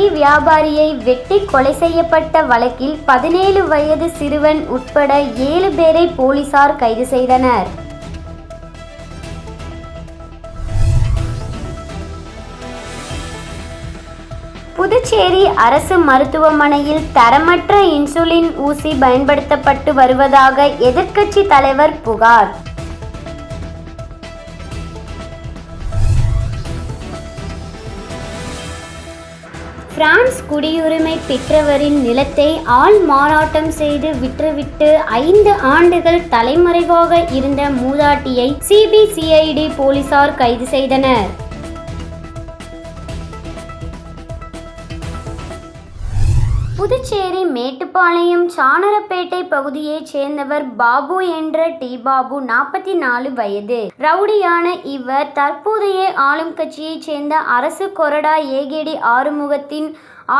Tea வியாபாரியை வெட்டி கொலை செய்யப்பட்ட வழக்கில் பதினேழு வயது சிறுவன் உட்பட ஏழு பேரை போலீசார் கைது செய்தனர். புதுச்சேரி அரசு மருத்துவமனையில் தரமற்ற இன்சுலின் ஊசி பயன்படுத்தப்பட்டு வருவதாக எதிர்க்கட்சி தலைவர் புகார். பிரான்ஸ் குடியுரிமை பெற்றவரின் நிலத்தை ஆள் மாறாட்டம் செய்து விற்றுவிட்டு ஐந்து ஆண்டுகள் தலைமறைவாக இருந்த மூதாட்டியை சிபிசிஐடி போலீசார் கைது செய்தனர். புதுச்சேரி மேட்டுப்பாளையம் சாணரப்பேட்டை பகுதியைச் சேர்ந்தவர் பாபு என்ற டி பாபு நாற்பத்தி நாலு வயது. ரவுடியான இவர் தற்போதைய ஆளும் கட்சியைச் சேர்ந்த அரசு கொறடா ஏகேடி ஆறுமுகத்தின்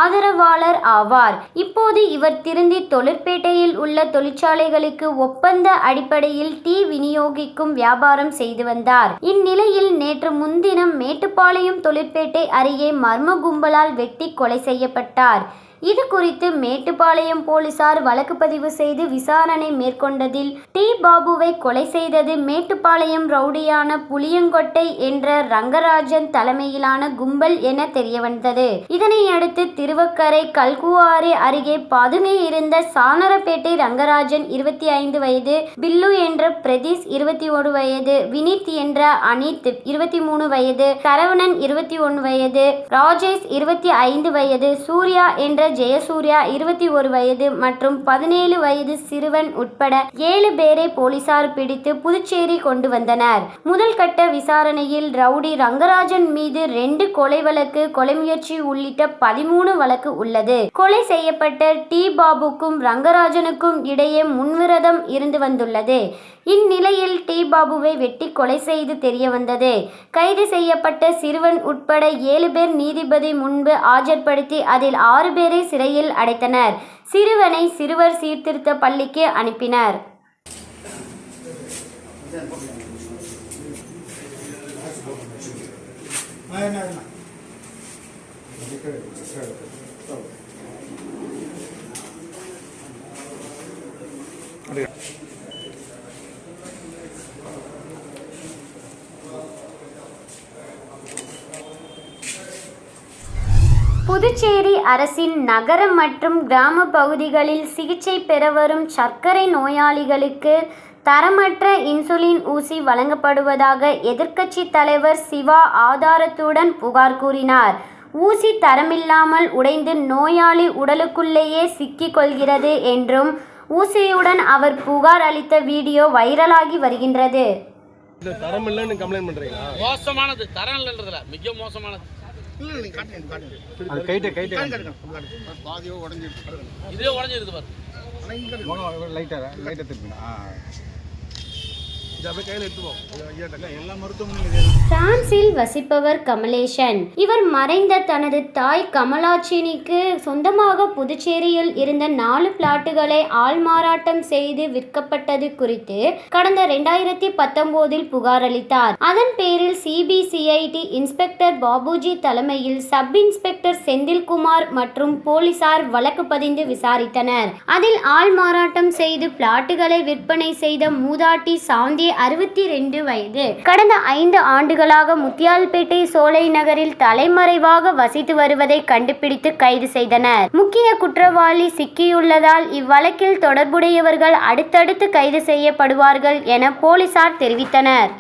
ஆதரவாளர் ஆவார். இப்போது இவர் திருந்தி தொழிற்பேட்டையில் உள்ள தொழிற்சாலைகளுக்கு ஒப்பந்த அடிப்படையில் டீ விநியோகிக்கும் வியாபாரம் செய்து வந்தார். இந்நிலையில் நேற்று முன்தினம் மேட்டுப்பாளையம் தொழிற்பேட்டை அருகே மர்ம கும்பலால் வெட்டி கொலை செய்யப்பட்டார். இது குறித்து மேட்டுப்பாளையம் போலீசார் வழக்கு பதிவு செய்து விசாரணை மேற்கொண்டதில் டி பாபுவை கொலை செய்தது மேட்டுப்பாளையம் ரவுடியான புளியங்கொட்டை என்ற ரங்கராஜன் தலைமையிலான கும்பல் என தெரியவந்தது. இதனை அடுத்து திருவக்கரை கல்குவாரி அருகே பதுங்கி இருந்த சானரப்பேட்டை ரங்கராஜன் இருபத்தி ஐந்து வயது பில்லு என்ற பிரதீஷ் இருபத்தி ஒரு வயது வினித் என்ற அனித் இருபத்தி மூணு வயது சரவணன் இருபத்தி ஒன்று வயது ராஜேஷ் இருபத்தி ஐந்து வயது சூர்யா என்ற ஜெயசூர்யா இருபத்தி ஒரு வயது மற்றும் பதினேழு வயது சிறுவன் உட்பட ஏழு பேரை போலீசார் பிடித்து புதுச்சேரி கொண்டு வந்தனர். முதல் கட்ட விசாரணையில் ரவுடி ரங்கராஜன் மீது ரெண்டு கொலை வழக்கு கொலை முயற்சி உள்ளிட்ட பதிமூணு வழக்கு உள்ளது. கொலை செய்யப்பட்ட டி. பாபுக்கும் ரங்கராஜனுக்கும் இடையே முன்விரதம் இருந்து வந்துள்ளது. இந்நிலையில் டி. பாபுவை வெட்டி கொலை செய்து தெரிய வந்தது. கைது செய்யப்பட்ட சிறுவன் உட்பட ஏழு பேர் நீதிபதி முன்பு ஆஜர்படுத்தி அதில் ஆறு பேரை சிறையில் அடைத்தனர். சிறுவனை சிறுவர் சீர்திருத்த பள்ளிக்கு அனுப்பினர். புதுச்சேரி அரசின் நகர மற்றும் கிராம பகுதிகளில் சிகிச்சை பெற வரும் சர்க்கரை நோயாளிகளுக்கு தரமற்ற இன்சுலின் ஊசி வழங்கப்படுவதாக எதிர்க்கட்சி தலைவர் சிவா ஆதாரத்துடன் புகார் கூறினார். ஊசி தரமில்லாமல் உடைந்து நோயாளி உடலுக்குள்ளேயே சிக்கிக் கொள்கிறது என்றும் ஊசியுடன் அவர் புகார் அளித்த வீடியோ வைரலாகி வருகின்றது. இந்த தரம் இல்லைன்னு கம்ப்ளைண்ட் பண்றீங்களா? மோசமானது தரம் இல்லைன்றதுல மிக மோசமானது. அது கைட்டு கைட்டு. இதே உடஞ்சிருக்கு பாரு. லைட்டாக லைட்டாக திருப்பினா? பிரான்சில் வசிப்பவர் கமலேஷன் இவர் மறைந்த தனது தாய் கமலாட்சினிக்கு சொந்தமாக புதுச்சேரியில் இருந்த நாலு பிளாட்டுகளை ஆள்மாறாட்டம் செய்து விற்கப்பட்டது குறித்து கடந்த இரண்டாயிரத்தி பத்தொன்பதில் புகார் அளித்தார். அதன் பேரில் சிபிசிஐடி இன்ஸ்பெக்டர் பாபுஜி தலைமையில் சப் இன்ஸ்பெக்டர் செந்தில்குமார் மற்றும் போலீசார் வழக்கு பதிந்து விசாரித்தனர். அதில் ஆள்மாறாட்டம் செய்து பிளாட்டுகளை விற்பனை செய்த மூதாட்டி சாந்திய அறுபத்தி ரெண்டு வயது. கடந்த ஐந்து ஆண்டுகளாக முத்தியால்பேட்டை சோலை நகரில் தலைமறைவாக வசித்து வருவதை கண்டுபிடித்து கைது செய்தனர். முக்கிய குற்றவாளி சிக்கியுள்ளதால் இவ்வழக்கில் தொடர்புடையவர்கள் அடுத்தடுத்து கைது செய்யப்படுவார்கள் என போலீசார் தெரிவித்தனர்.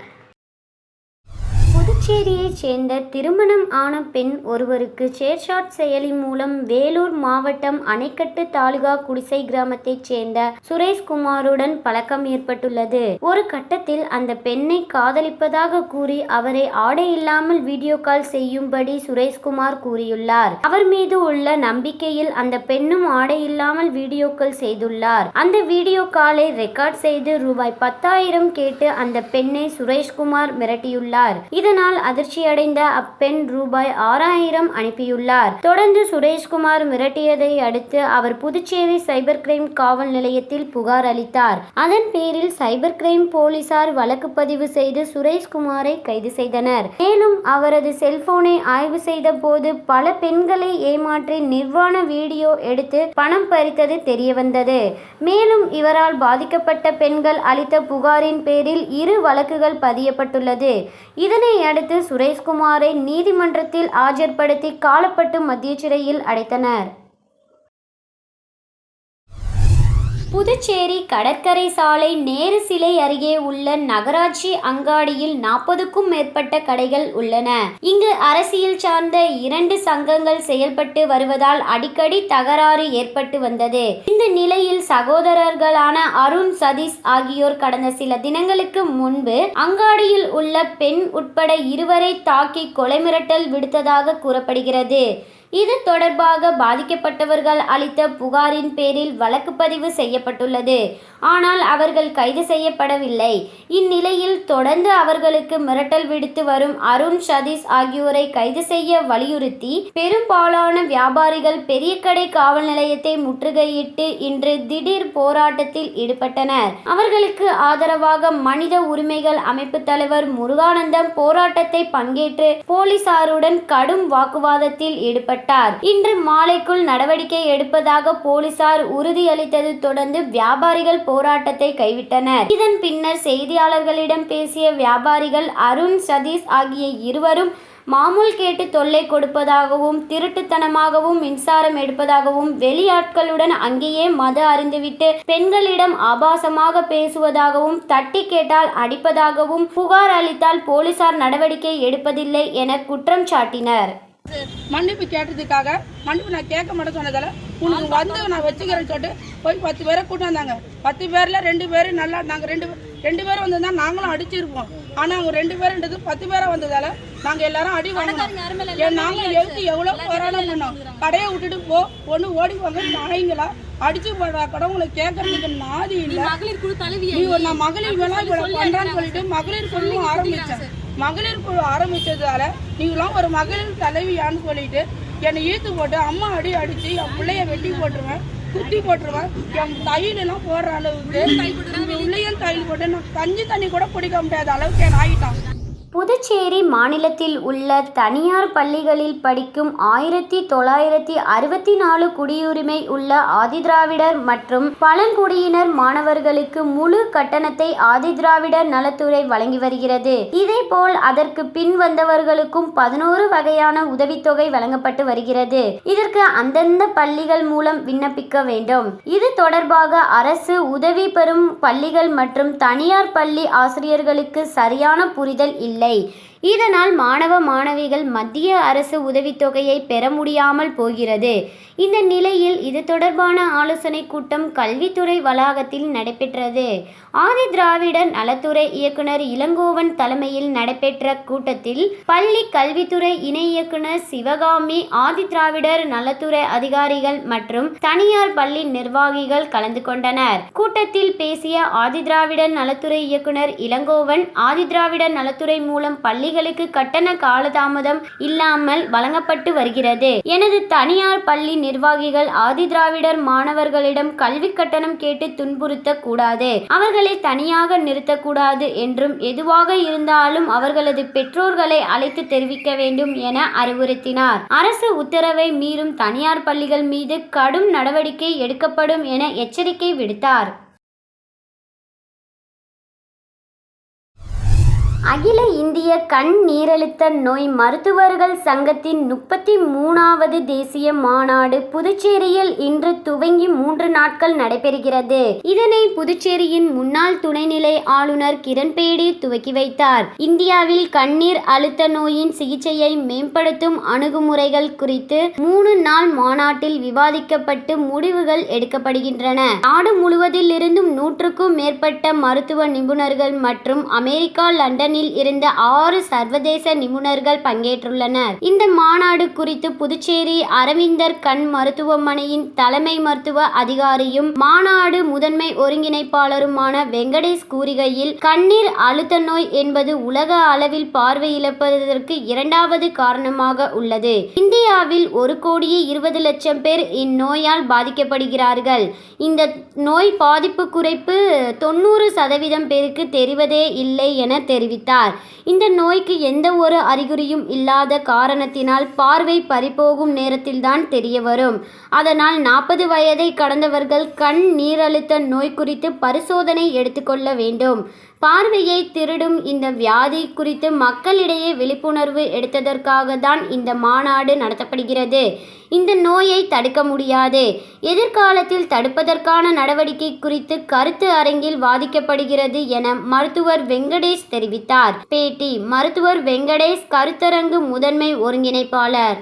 புதுச்சேரியைச் சேர்ந்த திருமணம் ஆன பெண் ஒருவருக்கு சேர்ஷாட் செயலி மூலம் வேலூர் மாவட்டம் அணைக்கட்டு தாலுகா குடிசை கிராமத்தைச் சேர்ந்த சுரேஷ்குமாருடன் பழக்கம் ஏற்பட்டுள்ளது. ஒரு கட்டத்தில் அந்த பெண்ணை காதலிப்பதாக கூறி அவரை ஆடை இல்லாமல் வீடியோ கால் செய்யும்படி சுரேஷ்குமார் கூறியுள்ளார். அவர் மீது உள்ள நம்பிக்கையில் அந்த பெண்ணும் ஆடை இல்லாமல் வீடியோக்கள் செய்துள்ளார். அந்த வீடியோ காலை ரெக்கார்ட் செய்து ரூபாய் பத்தாயிரம் கேட்டு அந்த பெண்ணை சுரேஷ்குமார் மிரட்டியுள்ளார். இதனால் அதிர்ச்சியடைந்த அப்பெண் ரூபாய் ஆறாயிரம் அனுப்பியுள்ளார். தொடர்ந்து சுரேஷ்குமார் மிரட்டியதை அடுத்து அவர் புதுச்சேரி சைபர் கிரைம் காவல் நிலையத்தில் புகார் அளித்தார். அதன் பேரில் சைபர் கிரைம் போலீசார் வழக்கு பதிவு செய்து சுரேஷ்குமாரை கைது செய்தனர். மேலும் அவரது செல்போனை ஆய்வு செய்த போது பல பெண்களை ஏமாற்றி நிர்வாண வீடியோ எடுத்து பணம் பறித்தது தெரியவந்தது. மேலும் இவரால் பாதிக்கப்பட்ட பெண்கள் அளித்த புகாரின் பேரில் இரு வழக்குகள் பதியப்பட்டுள்ளது. இதனை அடுத்து சுரேஷ்குமாரை நீதிமன்றத்தில் ஆஜர்படுத்தி காலப்பட்டு மத்திய சிறையில் அடைத்தனர். புதுச்சேரி கடற்கரை சாலை நேரு சிலை அருகே உள்ள நகராட்சி அங்காடியில் நாற்பதுக்கும் மேற்பட்ட கடைகள் உள்ளன. இங்கு அரசியல் சார்ந்த இரண்டு சங்கங்கள் செயல்பட்டு வருவதால் அடிக்கடி தகராறு ஏற்பட்டு வந்தது. இந்த நிலையில் சகோதரர்களான அருண் சதீஷ் ஆகியோர் கடந்த சில தினங்களுக்கு முன்பு அங்காடியில் உள்ள பெண் உட்பட இருவரை தாக்கி கொலை மிரட்டல் விடுத்ததாக கூறப்படுகிறது. இது தொடர்பாக பாதிக்கப்பட்டவர்கள் அளித்த புகாரின் பேரில் வழக்கு பதிவு செய்யப்பட்டுள்ளது. ஆனால் அவர்கள் கைது செய்யப்படவில்லை. இந்நிலையில் தொடர்ந்து அவர்களுக்கு மிரட்டல் விடுத்து வரும் அருண் சதீஷ் ஆகியோரை கைது செய்ய வலியுறுத்தி பெரும்பாலான வியாபாரிகள் பெரிய கடை காவல் நிலையத்தை முற்றுகையிட்டு இன்று திடீர் போராட்டத்தில் ஈடுபட்டனர். அவர்களுக்கு ஆதரவாக மனித உரிமைகள் அமைப்பு தலைவர் முருகானந்தம் போராட்டத்தை பங்கேற்று போலீசாருடன் கடும் வாக்குவாதத்தில் ஈடுபட்டார் இன்று மாலைக்குள் நடவடிக்கை எடுப்பதாக போலீசார் உறுதியளித்தது தொடர்ந்து வியாபாரிகள் போராட்டத்தை கைவிட்டனர். இதன் பின்னர் செய்தியாளர்களிடம் பேசிய வியாபாரிகள் அருண் சதீஷ் ஆகிய இருவரும் மாமூல் கேட்டு தொல்லை கொடுப்பதாகவும் திருட்டுத்தனமாகவும் மின்சாரம் எடுப்பதாகவும் வெளியாட்களுடன் அங்கேயே மது அறிந்துவிட்டு பெண்களிடம் ஆபாசமாக பேசுவதாகவும் தட்டி கேட்டால் அடிப்பதாகவும் புகார் அளித்தால் போலீசார் நடவடிக்கை எடுப்பதில்லை என குற்றம் சாட்டினர். மன்னிப்பு கேட்டதுக்காக மன்னிப்பு நான் கேட்க மாட்டேன் சொன்னதால உனக்கு வந்து நான் வச்சுக்கிறேன்னு சொல்லிட்டு போய் பத்து பேரை கூட்டு வந்தாங்க. பத்து பேர்ல ரெண்டு பேர் நல்லா நாங்க ரெண்டு ரெண்டு பேரும் வந்திருந்தா நாங்களும் அடிச்சிருப்போம். ஆனா அவங்க ரெண்டு பேருன்றது பத்து பேரா வந்ததால நாங்க எல்லாரும் அடி வாங்கினோம். ஏன் நாங்க எழுத்து எவ்வளவு போராட்டம் பண்ணோம். கடையை விட்டுட்டு போ ஒண்ணு ஓடி போங்க நாய்ங்களா? அடிச்சு போடுறா கூட உங்களை கேட்கறதுக்கு நாதி இல்ல. ஒரு நான் மகளிர் வேலை பண்றான்னு சொல்லிட்டு மகளிர் குழு ஆரம்பிச்சேன். மகளிர் குழு ஆரம்பிச்சதால நீங்களாம் ஒரு மகளிர் தலைவியான்னு சொல்லிட்டு என்னை ஈர்த்து போட்டு அம்மா அடி அடிச்சு என் பிள்ளைய வெட்டி போட்டுருவேன் குத்தி போட்டுருவேன் என் தையல் எல்லாம் போடுற அளவுக்கு உள்ளேயும் தையல் போட்டு நான் கஞ்சி தண்ணி கூட குடிக்க முடியாத அளவுக்கு என் ஆகிட்டான் புதுச்சேரி மாநிலத்தில் உள்ள தனியார் பள்ளிகளில் படிக்கும் ஆயிரத்தி தொள்ளாயிரத்தி அறுபத்தி நாலு குடியுரிமை உள்ள ஆதிதிராவிடர் மற்றும் பழங்குடியினர் மாணவர்களுக்கு முழு கட்டணத்தை ஆதிதிராவிடர் நலத்துறை வழங்கி வருகிறது. இதேபோல் அதற்கு பின் வந்தவர்களுக்கும் பதினோரு வகையான உதவித்தொகை வழங்கப்பட்டு வருகிறது. இதற்கு அந்தந்த பள்ளிகள் மூலம் விண்ணப்பிக்க வேண்டும். இது தொடர்பாக அரசு உதவி பெறும் பள்ளிகள் மற்றும் தனியார் பள்ளி ஆசிரியர்களுக்கு சரியான புரிதல் இல்லை. delay இதனால் மாணவ மாணவிகள் மத்திய அரசு உதவித்தொகையை பெற முடியாமல் போகிறது. இந்த நிலையில் இது தொடர்பான ஆலோசனை கூட்டம் கல்வித்துறை வளாகத்தில் நடைபெற்றது. ஆதி திராவிடர் நலத்துறை இயக்குனர் இளங்கோவன் தலைமையில் நடைபெற்ற கூட்டத்தில் பள்ளி கல்வித்துறை இணை இயக்குனர் சிவகாமி ஆதி திராவிடர் நலத்துறை அதிகாரிகள் மற்றும் தனியார் பள்ளி நிர்வாகிகள் கலந்து கொண்டனர். கூட்டத்தில் பேசிய ஆதி திராவிடர் நலத்துறை இயக்குனர் இளங்கோவன் ஆதி திராவிடர் நலத்துறை மூலம் பள்ளி பள்ளிகளுக்கு கட்டண காலதாமதம் இல்லாமல் வழங்கப்பட்டு வருகிறது. எனது தனியார் பள்ளி நிர்வாகிகள் ஆதிதிராவிடர் மாணவர்களிடம் கல்வி கட்டணம் கேட்டு துன்புறுத்த கூடாது அவர்களை தனியாக நிறுத்தக்கூடாது என்றும் எதுவாக இருந்தாலும் அவர்களது பெற்றோர்களை அழைத்து தெரிவிக்க வேண்டும் என அறிவுறுத்தினார். அரசு உத்தரவை மீறும் தனியார் பள்ளிகள் மீது கடும் நடவடிக்கை எடுக்கப்படும் என எச்சரிக்கை விடுத்தார். அகில இந்திய கண் நீரழுத்த நோய் மருத்துவர்கள் சங்கத்தின் முப்பத்தி மூணாவது தேசிய மாநாடு புதுச்சேரியில் இன்று துவங்கி மூன்று நாட்கள் நடைபெறுகிறது. இதனை புதுச்சேரியின் முன்னாள் துணைநிலை ஆளுநர் கிரண்பேடி துவக்கி வைத்தார். இந்தியாவில் கண்ணீர் அழுத்த நோயின் சிகிச்சையை மேம்படுத்தும் அணுகுமுறைகள் குறித்து மூணு நாள் மாநாட்டில் விவாதிக்கப்பட்டு முடிவுகள் எடுக்கப்படுகின்றன. நாடு முழுவதில் இருந்தும் நூற்றுக்கும் மேற்பட்ட மருத்துவ நிபுணர்கள் மற்றும் அமெரிக்கா லண்டன் லண்டனில் இருந்து ஆறு சர்வதேச நிபுணர்கள் பங்கேற்றுள்ளனர். இந்த மாநாடு குறித்து புதுச்சேரி அரவிந்தர் கண் மருத்துவமனையின் தலைமை மருத்துவ அதிகாரியும் மாநாடு முதன்மை ஒருங்கிணைப்பாளருமான வெங்கடேஷ் கூறுகையில் கண்ணீர் அழுத்த நோய் என்பது உலக அளவில் பார்வை இழப்பதற்கு இரண்டாவது காரணமாக உள்ளது. இந்தியாவில் ஒரு கோடியே இருபது லட்சம் பேர் இந்நோயால் பாதிக்கப்படுகிறார்கள். இந்த நோய் பாதிப்பு குறைப்பு தொண்ணூறு சதவீதம் பேருக்கு தெரிவதே இல்லை என தெரிவித்தார். இந்த நோய்க்கு எந்த ஒரு அறிகுறியும் இல்லாத காரணத்தினால் பார்வை பறிபோகும் நேரத்தில்தான் தெரிய வரும். அதனால் நாற்பது வயதை கடந்தவர்கள் கண் நீரழுத்த நோய் குறித்து பரிசோதனை எடுத்துக்கொள்ள வேண்டும். பார்வையை திருடும் இந்த வியாதி குறித்து மக்களிடையே விழிப்புணர்வு எடுத்ததற்காக தான் இந்த மாநாடு நடத்தப்படுகிறது. இந்த நோயை தடுக்க முடியாது. எதிர்காலத்தில் தடுப்பதற்கான நடவடிக்கை குறித்து கருத்து அரங்கில் வாதிக்கப்படுகிறது என மருத்துவர் வெங்கடேஷ் தெரிவித்தார். பேட்டி மருத்துவர் வெங்கடேஷ் கருத்தரங்கு முதன்மை ஒருங்கிணைப்பாளர்.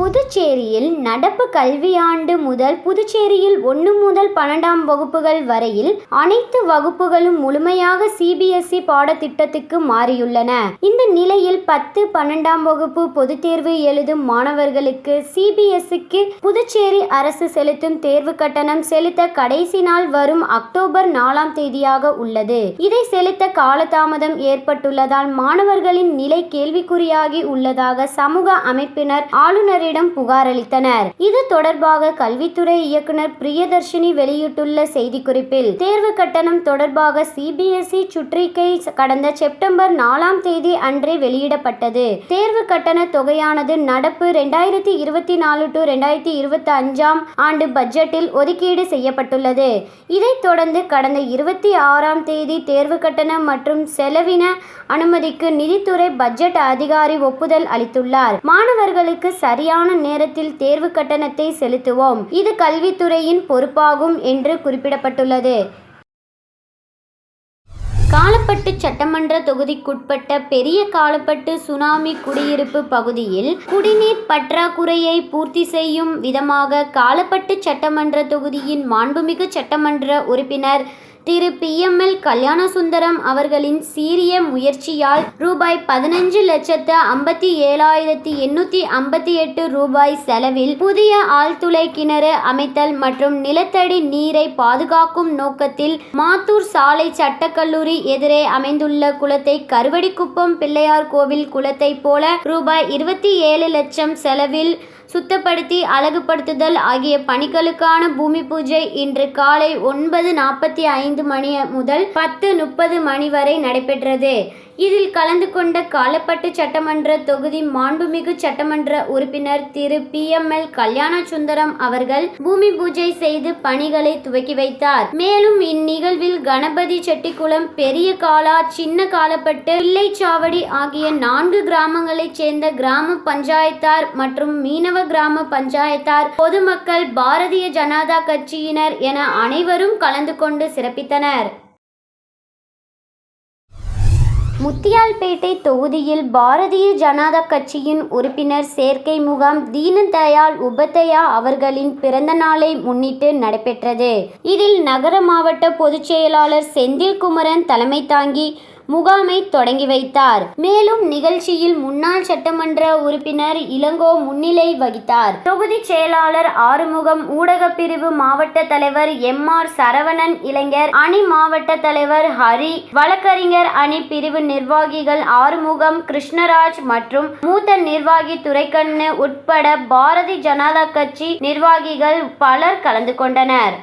புதுச்சேரியில் நடப்பு கல்வியாண்டு முதல் புதுச்சேரியில் ஒன்று முதல் பன்னெண்டாம் வகுப்புகள் வரையில் அனைத்து வகுப்புகளும் முழுமையாக சிபிஎஸ்இ பாடத்திட்டத்துக்கு மாறியுள்ளன. இந்த நிலையில் பத்து பன்னெண்டாம் வகுப்பு பொதுத் தேர்வு எழுதும் மாணவர்களுக்கு சிபிஎஸ்இக்கு புதுச்சேரி அரசு செலுத்தும் தேர்வு கட்டணம் செலுத்த கடைசி நாள் வரும் அக்டோபர் நாலாம் தேதியாக உள்ளது. இதை செலுத்த காலதாமதம் ஏற்பட்டுள்ளதால் மாணவர்களின் நிலை கேள்விக்குறியாகி உள்ளதாக சமூக அமைப்பினர் ஆளுநரின் புகார் புகாரளித்தனர். இது தொடர்பாக கல்வித்துறை இயக்குனர் பிரியதர்ஷினி வெளியிட்டுள்ள செய்திக்குறிப்பில் தேர்வு கட்டணம் தொடர்பாக சிபிஎஸ்இ சுற்றறிக்கை கடந்த செப்டம்பர் நாலாம் தேதி அன்றே வெளியிடப்பட்டது. தேர்வு கட்டண தொகையானது நடப்பு இரண்டாயிரத்தி இருபத்தி நாலு டு ரெண்டாயிரத்தி இருபத்தி அஞ்சாம் ஆண்டு பட்ஜெட்டில் ஒதுக்கீடு செய்யப்பட்டுள்ளது. இதைத் தொடர்ந்து கடந்த இருபத்தி ஆறாம் தேதி தேர்வு கட்டணம் மற்றும் செலவின அனுமதிக்கு நிதித்துறை பட்ஜெட் அதிகாரி ஒப்புதல் அளித்துள்ளார். மாணவர்களுக்கு சரியான சரியான நேரத்தில் தேர்வு கட்டணத்தை செலுத்துவோம். இது கல்வித்துறையின் பொறுப்பாகும் என்று குறிப்பிடப்பட்டுள்ளது. காலப்பட்டு சட்டமன்ற தொகுதிக்குட்பட்ட பெரிய காலப்பட்டு சுனாமி குடியிருப்பு பகுதியில் குடிநீர் பற்றாக்குறையை பூர்த்தி செய்யும் விதமாக காலப்பட்டு சட்டமன்ற தொகுதியின் மாண்புமிகு சட்டமன்ற உறுப்பினர் திரு பிஎம்எல் கல்யாணசுந்தரம் அவர்களின் சீரிய முயற்சியால் ரூபாய் பதினஞ்சு லட்சத்து ஐம்பத்தி ஏழாயிரத்தி எண்ணூற்றி ஐம்பத்தி எட்டு ரூபாய் செலவில் புதிய ஆழ்துளை கிணறு அமைத்தல் மற்றும் நிலத்தடி நீரை பாதுகாக்கும் நோக்கத்தில் மாத்தூர் சாலை சட்டக்கல்லூரி எதிரே அமைந்துள்ள குளத்தை கருவடிக்குப்பம் பிள்ளையார் கோவில் குளத்தை போல ரூபாய் இருபத்தி ஏழு லட்சம் செலவில் சுத்தப்படுத்தி அழகுபடுத்துதல் ஆகிய பணிகளுக்கான பூமி பூஜை இன்று காலை ஒன்பது நாற்பத்தி ஐந்து மணி முதல் பத்து முப்பது மணி வரை நடைபெற்றது. இதில் கலந்து கொண்ட காலப்பட்டு சட்டமன்ற தொகுதி மாண்புமிகு சட்டமன்ற உறுப்பினர் திரு P M L Kalyana Sundaram அவர்கள் பூமி பூஜை செய்து பணிகளை துவக்கி வைத்தார். மேலும் இந்நிகழ்வில் கணபதி செட்டிக்குளம் பெரிய காலா சின்ன காலப்பட்டு பிள்ளைச்சாவடி ஆகிய நான்கு கிராமங்களைச் சேர்ந்த கிராம பஞ்சாயத்தார் மற்றும் மீனவ கிராம பஞ்சாயத்தார் பொதுமக்கள் பாரதிய ஜனதா கட்சியினர் என அனைவரும் கலந்து கொண்டு சிறப்பித்தனர். முத்தியால்பேட்டை தொகுதியில் பாரதிய ஜனதா கட்சியின் உறுப்பினர் சேர்க்கை முகாம் தீனதயாள் உபத்தையா அவர்களின் பிறந்த நாளை முன்னிட்டு நடைபெற்றது. இதில் நகர மாவட்ட பொதுச் செயலாளர் செந்தில்குமரன் தலைமை தாங்கி முகாமை தொடங்கி வைத்தார். மேலும் நிகழ்ச்சியில் முன்னாள் சட்டமன்ற உறுப்பினர் இளங்கோ முன்னிலை வகித்தார். தொகுதி செயலாளர் ஆறுமுகம் ஊடகப் பிரிவு மாவட்ட தலைவர் எம் ஆர் சரவணன் இளைஞர் அணி மாவட்ட தலைவர் ஹரி வழக்கறிஞர் அணி பிரிவு நிர்வாகிகள் ஆறுமுகம் கிருஷ்ணராஜ் மற்றும் மூத்த நிர்வாகி துரைக்கண்ணு உட்பட பாரதி ஜனதா கட்சி நிர்வாகிகள் பலர் கலந்து கொண்டனர்.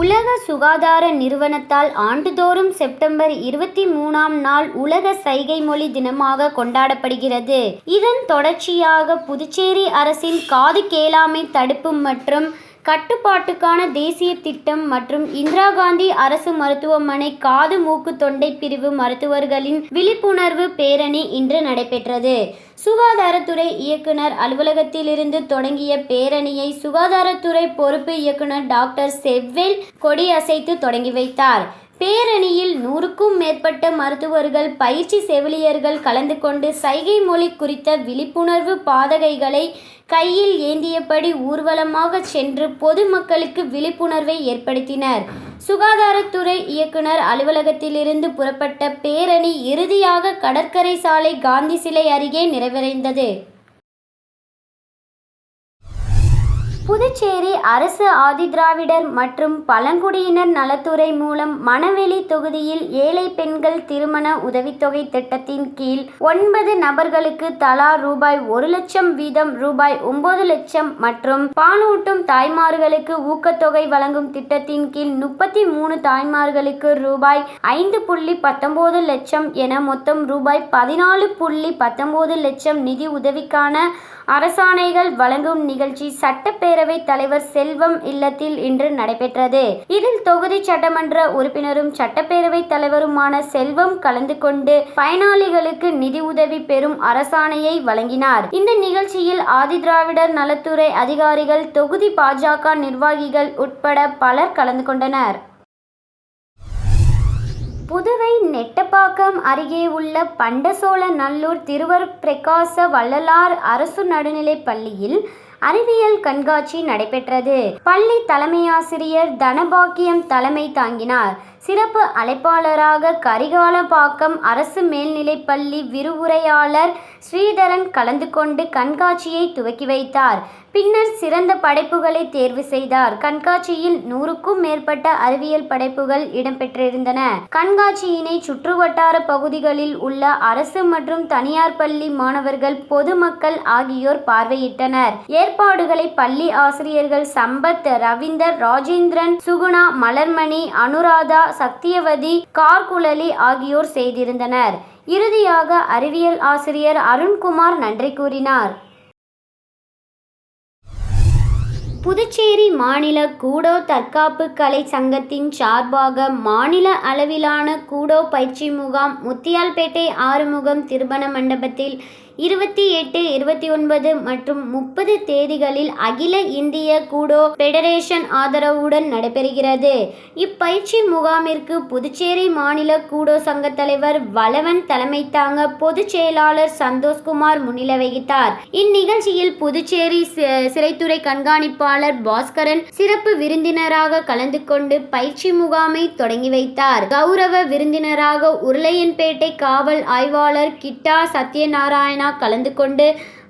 உலக சுகாதார நிறுவனத்தால் ஆண்டுதோறும் செப்டம்பர் இருபத்தி மூணாம் நாள் உலக சைகை மொழி தினமாக கொண்டாடப்படுகிறது. இதன் தொடர்ச்சியாக புதுச்சேரி அரசின் காது கேளாமை தடுப்பு மற்றும் கட்டுப்பாட்டுக்கான தேசிய திட்டம் மற்றும் இந்திரா காந்தி அரசு மருத்துவமனை காது மூக்கு தொண்டை பிரிவு மருத்துவர்களின் விழிப்புணர்வு பேரணி இன்று நடைபெற்றது. சுகாதாரத்துறை இயக்குனர் அலுவலகத்திலிருந்து தொடங்கிய பேரணியை சுகாதாரத்துறை பொறுப்பு இயக்குனர் டாக்டர் செவ்வேல் கொடியசைத்து தொடங்கி வைத்தார். பேரணியில் நூறுக்கும் மேற்பட்ட மருத்துவர்கள் பயிற்சி செவிலியர்கள் கலந்து கொண்டு சைகை மொழி குறித்த விழிப்புணர்வு பாதகைகளை கையில் ஏந்தியபடி ஊர்வலமாக சென்று பொதுமக்களுக்கு விழிப்புணர்வை ஏற்படுத்தினர். சுகாதாரத்துறை இயக்குனர் அலுவலகத்திலிருந்து புறப்பட்ட பேரணி இறுதியாக கடற்கரை சாலை காந்தி சிலை அருகே நிறைவடைந்தது. புதுச்சேரி அரசு ஆதிதிராவிடர் மற்றும் பழங்குடியினர் நலத்துறை மூலம் மணவெளி தொகுதியில் ஏழை பெண்கள் திருமண உதவித்தொகை திட்டத்தின் கீழ் ஒன்பது நபர்களுக்கு தலா ரூபாய் ஒரு லட்சம் வீதம் ரூபாய் ஒன்பது லட்சம் மற்றும் பாலூட்டும் தாய்மார்களுக்கு ஊக்கத்தொகை வழங்கும் திட்டத்தின் கீழ் முப்பத்தி மூணு தாய்மார்களுக்கு ரூபாய் ஐந்து புள்ளி பத்தொன்பது லட்சம் என மொத்தம் ரூபாய் பதினாலு புள்ளி பத்தொன்பது லட்சம் நிதி உதவிக்கான அரசாணைகள் வழங்கும் நிகழ்ச்சி சட்டப்பேரவைத் தலைவர் செல்வம் இல்லத்தில் இன்று நடைபெற்றது. இதில் தொகுதி சட்டமன்ற உறுப்பினரும் சட்டப்பேரவைத் தலைவருமான செல்வம் கலந்து கொண்டு பயனாளிகளுக்கு நிதி உதவி பெறும் அரசாணையை வழங்கினார். இந்த நிகழ்ச்சியில் ஆதிதிராவிடர் நலத்துறை அதிகாரிகள் தொகுதி பாஜக நிர்வாகிகள் உட்பட பலர் கலந்து கொண்டனர். புதுவை நெட்டப்பாக்கம் அருகே உள்ள பண்டசோழ நல்லூர் திருவர் திருவருட்பிரகாச வள்ளலார் அரசு நடுநிலைப் பள்ளியில் அறிவியல் கண்காட்சி நடைபெற்றது. பள்ளி தலைமையாசிரியர் தனபாக்கியம் தலைமை தாங்கினார். சிறப்பு அழைப்பாளராக கரிகாலபாக்கம் அரசு மேல்நிலைப்பள்ளி விரிவுரையாளர் ஸ்ரீதரன் கலந்து கொண்டு கண்காட்சியை துவக்கி வைத்தார். பின்னர் சிறந்த படைப்புகளை தேர்வு செய்தார். கண்காட்சியில் நூறுக்கும் மேற்பட்ட அறிவியல் படைப்புகள் இடம்பெற்றிருந்தன. கண்காட்சியினை சுற்றுவட்டார பகுதிகளில் உள்ள அரசு மற்றும் தனியார் பள்ளி மாணவர்கள் பொதுமக்கள் ஆகியோர் பார்வையிட்டனர். ஏற்பாடுகளை பள்ளி ஆசிரியர்கள் சம்பத் ரவீந்தர் ராஜேந்திரன் சுகுணா மலர்மணி அனுராதா சத்தியவதி கார்குழலி ஆகியோர் செய்திருந்தனர். இறுதியாக அறிவியல் ஆசிரியர் அருண்குமார் நன்றி கூறினார். புதுச்சேரி மாநில கூடோ தற்காப்பு கலை சங்கத்தின் சார்பாக மாநில அளவிலான கூடோ பயிற்சி முகாம் முத்தியால்பேட்டை ஆறுமுகம் திருமண மண்டபத்தில் இருபத்தி எட்டு இருபத்தி ஒன்பது மற்றும் முப்பது தேதிகளில் அகில இந்திய கூடோ ஃபெடரேஷன் ஆதரவுடன் நடைபெறுகிறது. இப்பயிற்சி முகாமிற்கு புதுச்சேரி மாநில கூடோ சங்க தலைவர் வளவன் தலைமை தாங்க பொதுச் செயலாளர் சந்தோஷ்குமார் முன்னிலை வகித்தார். இந்நிகழ்ச்சியில் புதுச்சேரி சிறைத்துறை கண்காணிப்பாளர் பாஸ்கரன் சிறப்பு விருந்தினராக கலந்து கொண்டு பயிற்சி முகாமை தொடங்கி வைத்தார். கௌரவ விருந்தினராக உருளையன்பேட்டை காவல் ஆய்வாளர் கிட்டா சத்யநாராயணா கலந்து கொண்டு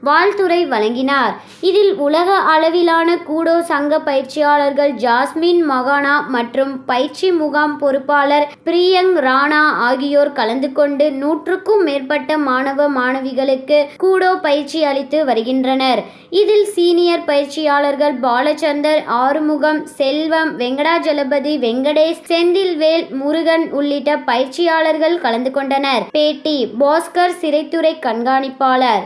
வாழ்த்துரை வழங்கினார். இதில் உலக அளவிலான கூடோ சங்க பயிற்சியாளர்கள் ஜாஸ்மின் மகானா மற்றும் பயிற்சி முகாம் பொறுப்பாளர் பிரியங் ராணா ஆகியோர் கலந்து கொண்டு நூற்றுக்கும் மேற்பட்ட மாணவ மாணவிகளுக்கு கூடோ பயிற்சி அளித்து வருகின்றனர். இதில் சீனியர் பயிற்சியாளர்கள் பாலச்சந்தர் ஆறுமுகம் செல்வம் வெங்கடாஜலபதி வெங்கடேஷ் செந்தில்வேல் முருகன் உள்ளிட்ட பயிற்சியாளர்கள் கலந்து கொண்டனர். பேட்டி பாஸ்கர் சிறைத்துறை கண்காணிப்பாளர்.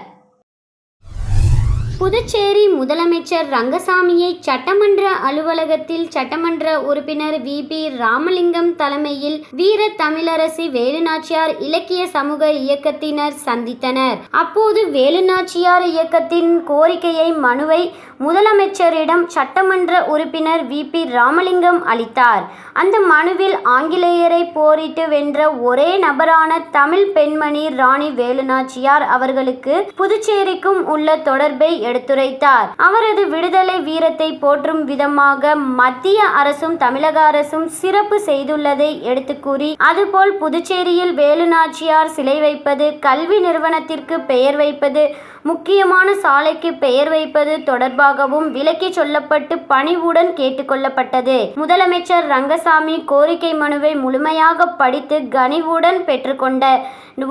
புதுச்சேரி முதலமைச்சர் ரங்கசாமியை சட்டமன்ற அலுவலகத்தில் சட்டமன்ற உறுப்பினர் வி. பி. ராமலிங்கம் தலைமையில் வீர தமிழரசி வேலுநாச்சியார் இலக்கிய சமூக இயக்கத்தினர் சந்தித்தனர். அப்போது வேலுநாச்சியார் இயக்கத்தின் கோரிக்கையை மனுவை முதலமைச்சரிடம் சட்டமன்ற உறுப்பினர் வி. பி. ராமலிங்கம் அளித்தார். அந்த மனுவில் ஆங்கிலேயரை போரிட்டு வென்ற ஒரே நபரான தமிழ் பெண்மணி ராணி வேலுநாச்சியார் அவர்களுக்கு புதுச்சேரிக்கும் உள்ள தொடர்பை எடுத்துரைத்தார். அவரது விடுதலை வீரத்தை போற்றும் விதமாக மத்திய அரசும் தமிழக அரசும் சிறப்பு செய்துள்ளதை எடுத்து கூறி அதுபோல் புதுச்சேரியில் வேலுநாச்சியார் சிலை வைப்பது கல்வி நிறுவனத்திற்கு பெயர் வைப்பது முக்கியமான சாலைக்கு பெயர் வைப்பது தொடர்பாக தொடர்பாகவும் விலக்கி சொல்லப்பட்டு பணிவுடன் கேட்டுக்கொள்ளப்பட்டது. முதலமைச்சர் ரங்கசாமி கோரிக்கை மனுவை முழுமையாக படித்து கனிவுடன் பெற்றுக்கொண்ட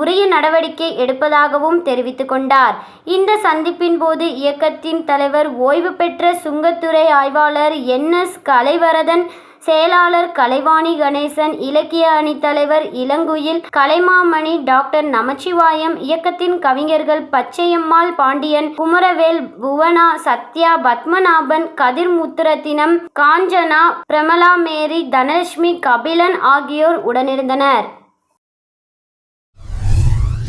உரிய நடவடிக்கை எடுப்பதாகவும் தெரிவித்துக் கொண்டார். இந்த சந்திப்பின் போது இயக்கத்தின் தலைவர் ஓய்வு பெற்ற சுங்கத்துறை ஆய்வாளர் என் எஸ் கலைவரதன் செயலாளர் கலைவாணி கணேசன் இலக்கிய அணி தலைவர் இளங்குயில் கலைமாமணி டாக்டர் நமச்சிவாயம் இயக்கத்தின் கவிஞர்கள் பச்சையம்மாள் பாண்டியன் குமரவேல் புவனா சத்யா பத்மநாபன் கதிர் முத்துரத்தினம் காஞ்சனா பிரமலா மேரி தனலட்சுமி கபிலன் ஆகியோர் உடனிருந்தனர்.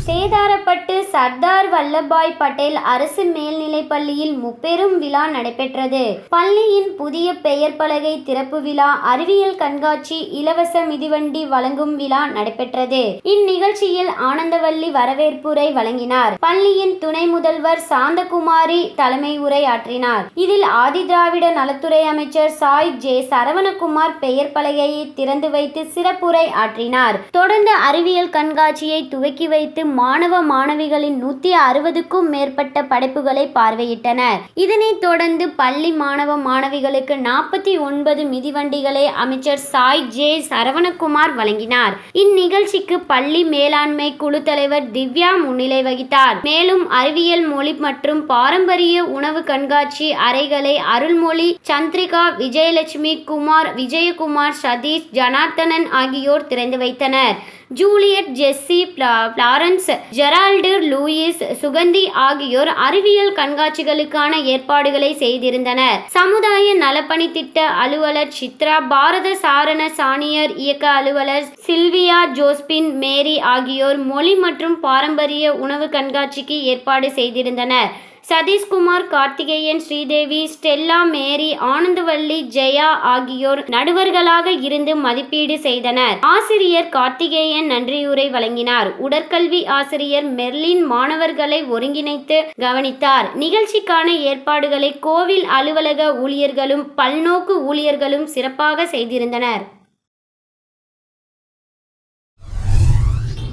சேதாரப்பட்டு சர்தார் வல்லபாய் பட்டேல் அரசு மேல்நிலைப் பள்ளியில் முப்பெரும் விழா நடைபெற்றது. பள்ளியின் புதிய பெயர் பலகை திறப்பு விழா அறிவியல் கண்காட்சி இலவச மிதிவண்டி வழங்கும் விழா நடைபெற்றது. இந்நிகழ்ச்சியில் ஆனந்தவல்லி வரவேற்புரை வழங்கினார். பள்ளியின் துணை முதல்வர் சாந்தகுமாரி தலைமை உரை ஆற்றினார் இதில் ஆதிதிராவிட நலத்துறை அமைச்சர் சாய் ஜே சரவணகுமார் பெயர் பலகையை திறந்து வைத்து சிறப்புரை ஆற்றினார். தொடர்ந்து அறிவியல் கண்காட்சியை துவக்கி வைத்து மாணவ மாணவிகளின் நூத்தி அறுபதுக்கும் மேற்பட்ட படைப்புகளை பார்வையிட்டனர். இதனைத் தொடர்ந்து பள்ளி மாணவ மாணவிகளுக்கு நாற்பத்தி ஒன்பது மிதிவண்டிகளை அமைச்சர் சாய் ஜே சரவணகுமார் வழங்கினார். இந்நிகழ்ச்சிக்கு பள்ளி மேலாண்மை குழு தலைவர் திவ்யா முன்னிலை வகித்தார். மேலும் அறிவியல் மொழி மற்றும் பாரம்பரிய உணவு கண்காட்சி அறைகளை அருள்மொழி சந்திரிகா விஜயலட்சுமி குமார் விஜயகுமார் சதீஷ் ஜனார்த்தனன் ஆகியோர் திறந்து வைத்தனர். ஜூலியட் ஜெஸ்ஸி பிளா- பிளாரன்ஸ் ஜெரால்டு லூயிஸ் சுகந்தி ஆகியோர் அறிவியல் கண்காட்சிகளுக்கான ஏற்பாடுகளை செய்திருந்தனர். சமுதாய நலப்பணி திட்ட அலுவலர் சித்ரா பாரத சாரண சாணியர் இயக்க அலுவலர் சில்வியா ஜோஸ்பின் மேரி ஆகியோர் மொழி மற்றும் பாரம்பரிய உணவு கண்காட்சிக்கு ஏற்பாடு செய்திருந்தனர். சதீஷ்குமார் கார்த்திகேயன் ஸ்ரீதேவி ஸ்டெல்லா மேரி ஆனந்தவள்ளி ஜெயா ஆகியோர் நடுவர்களாக இருந்து மதிப்பீடு செய்தனர். ஆசிரியர் கார்த்திகேயன் நன்றியுரை வழங்கினார். உடற்கல்வி ஆசிரியர் மெர்லின் மாணவர்களை ஒருங்கிணைத்து கவனித்தார். நிகழ்ச்சிக்கான ஏற்பாடுகளை கோவில் அலுவலக ஊழியர்களும் பல்நோக்கு ஊழியர்களும் சிறப்பாக செய்திருந்தனர்.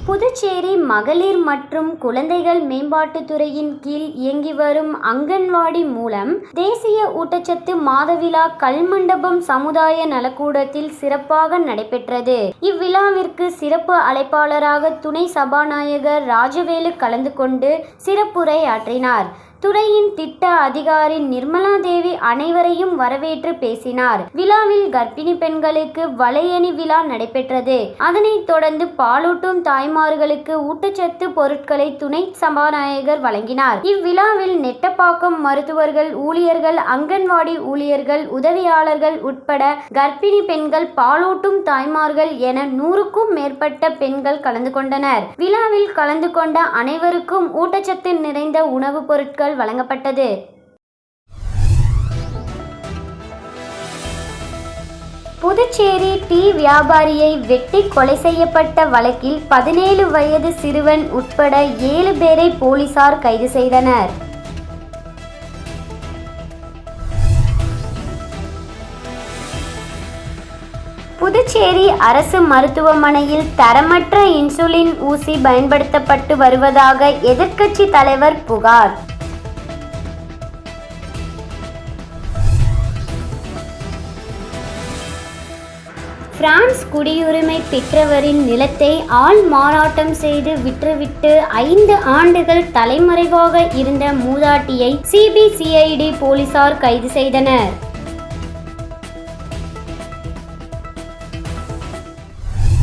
புதுச்சேரி மகளிர் மற்றும் குழந்தைகள் மேம்பாட்டுத் துறையின் கீழ் இயங்கி வரும் அங்கன்வாடி மூலம் தேசிய ஊட்டச்சத்து மாதவிழா கல்மண்டபம் சமுதாய நலக்கூடத்தில் சிறப்பாக நடைபெற்றது. இவ்விழாவிற்கு சிறப்பு அழைப்பாளராக துணை சபாநாயகர் ராஜவேலு கலந்து கொண்டு சிறப்புரை ஆற்றினார். துறையின் திட்ட அதிகாரி நிர்மலா தேவி அனைவரையும் வரவேற்று பேசினார். விழாவில் கர்ப்பிணி பெண்களுக்கு வலையணி விழா நடைபெற்றது. அதனைத் தொடர்ந்து பாலூட்டும் தாய்மார்களுக்கு ஊட்டச்சத்து பொருட்களை துணை சபாநாயகர் வழங்கினார். இவ்விழாவில் நெட்டப்பாக்கம் மருத்துவர்கள் ஊழியர்கள் அங்கன்வாடி ஊழியர்கள் உதவியாளர்கள் உட்பட கர்ப்பிணி பெண்கள் பாலூட்டும் தாய்மார்கள் என நூறுக்கும் மேற்பட்ட பெண்கள் கலந்து கொண்டனர். விழாவில் கலந்து கொண்ட அனைவருக்கும் ஊட்டச்சத்து நிறைந்த உணவுப் பொருட்கள் வழங்கப்பட்டது. புதுச்சேரி டீ வியாபாரியை வெட்டி கொலை செய்யப்பட்ட வழக்கில் பதினேழு வயது சிறுவன் உட்பட ஏழு பேரை போலீசார் கைது செய்தனர். புதுச்சேரி அரசு மருத்துவமனையில் தரமற்ற இன்சுலின் ஊசி பயன்படுத்தப்பட்டு வருவதாக எதிர்க்கட்சி தலைவர் புகார். பிரான்ஸ் குடியுரிமை பெற்றவரின் நிலத்தை ஆள் மாறாட்டம் செய்து விற்றுவிட்டு ஐந்து ஆண்டுகள் தலைமறைவாக இருந்த மூதாட்டியை சிபிசிஐடி போலீசார் கைது செய்தனர்.